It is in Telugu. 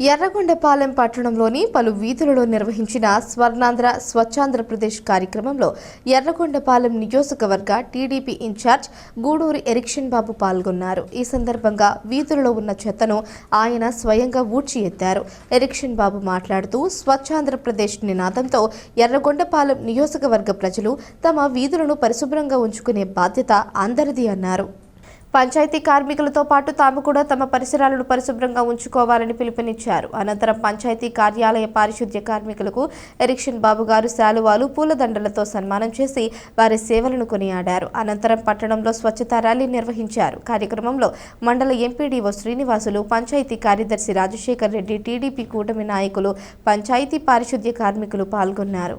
ఎర్రగొండపాలెం పట్టణంలోని పలు వీధులలో నిర్వహించిన స్వర్ణాంధ్ర స్వచ్ఛాంధ్రప్రదేశ్ కార్యక్రమంలో ఎర్రగొండపాలెం నియోజకవర్గ TDP incharge Guduri erection Babu పాల్గొన్నారు. ఈ సందర్భంగా వీధులలో ఉన్న చెత్తను ఆయన స్వయంగా ఊడ్చి ఎత్తారు. ఎరిక్షన్ బాబు మాట్లాడుతూ స్వచ్ఛాంధ్రప్రదేశ్ నినాదంతో ఎర్రగొండపాలెం నియోజకవర్గ ప్రజలు తమ వీధులను పరిశుభ్రంగా ఉంచుకునే బాధ్యత అందరిది అన్నారు. పంచాయతీ కార్మికులతో పాటు తాము కూడా తమ పరిసరాలను పరిశుభ్రంగా ఉంచుకోవాలని పిలుపునిచ్చారు. అనంతరం పంచాయతీ కార్యాలయ పారిశుద్ధ్య కార్మికులకు ఎరిక్షన్ బాబు గారు శాలువాలు పూలదండలతో సన్మానం చేసి వారి సేవలను కొనియాడారు. అనంతరం పట్టణంలో స్వచ్ఛత ర్యాలీ నిర్వహించారు. కార్యక్రమంలో మండల ఎంపీడీఓ శ్రీనివాసులు పంచాయతీ కార్యదర్శి రాజశేఖర్ రెడ్డి టీడీపీ కూటమి నాయకులు పంచాయతీ పారిశుద్ధ్య కార్మికులు పాల్గొన్నారు.